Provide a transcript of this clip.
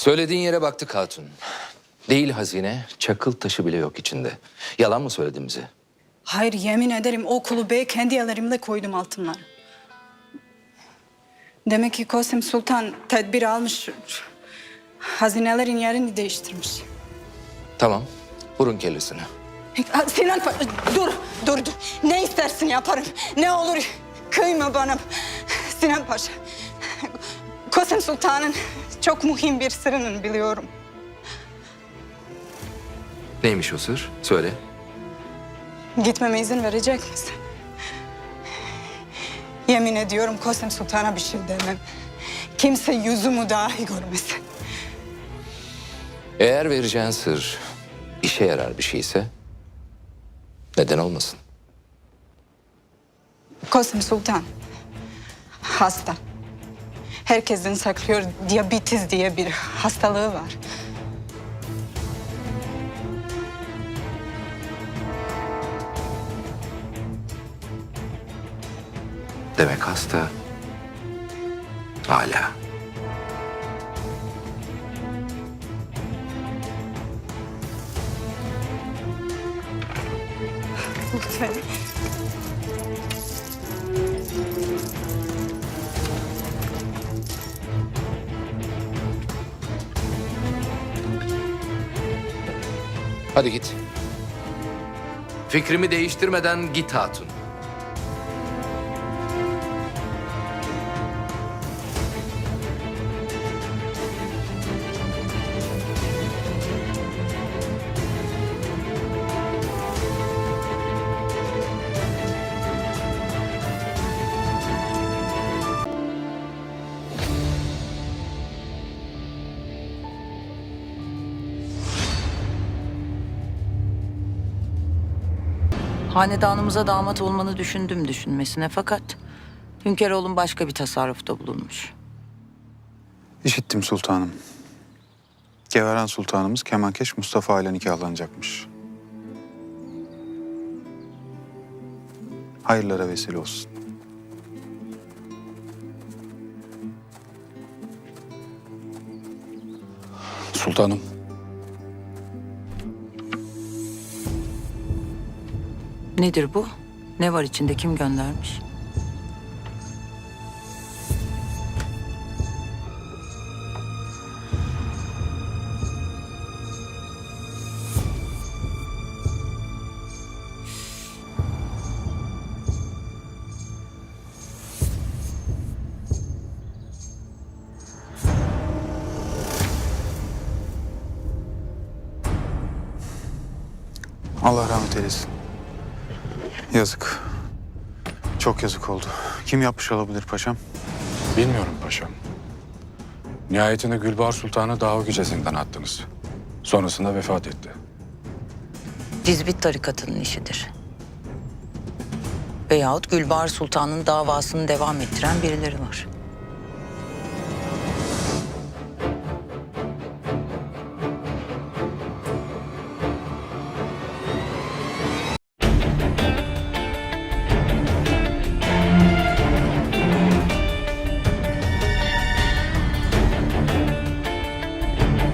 Söylediğin yere baktık hatun. Değil hazine, çakıl taşı bile yok içinde. Yalan mı söyledin bize? Hayır yemin ederim o kulübeye kendi ellerimle koydum altınları. Demek ki Kosim Sultan tedbir almış. Hazinelerin yerini değiştirmiş. Tamam, vurun kellesine. Ha, Sinan dur, dur, dur. Ne istersin yaparım. Ne olur kıyma bana. Sinan Paşa. Kosim Sultan'ın çok mühim bir sırrını biliyorum. Neymiş o sır? Söyle. Gitmeme izin verecek misin? Yemin ediyorum Kosim Sultan'a bir şey demem. Kimse yüzümü dahi görmesin. Eğer vereceğin sır işe yarar bir şeyse neden olmasın? Kosim Sultan hasta. Herkesin saklıyor diyabetes diye bir hastalığı var. Demek hasta. Hala. Lütfen. Hadi git. Fikrimi değiştirmeden git hatun. Hanedanımıza damat olmanı düşündüm düşünmesine fakat Hünkâroğlum başka bir tasarrufta bulunmuş. İşittim sultanım. Geveren sultanımız Kemankeş Mustafa ile nikahlanacakmış. Hayırlara vesile olsun. Sultanım. Nedir bu? Ne var içinde? Kim göndermiş? Allah rahmet eylesin. Yazık. Çok yazık oldu. Kim yapmış olabilir paşam? Bilmiyorum paşam. Nihayetinde Gülbahar Sultan'ı Dağı gecesinden attınız. Sonrasında vefat etti. Cizvit tarikatının işidir. Veyahut Gülbahar Sultan'ın davasını devam ettiren birileri var.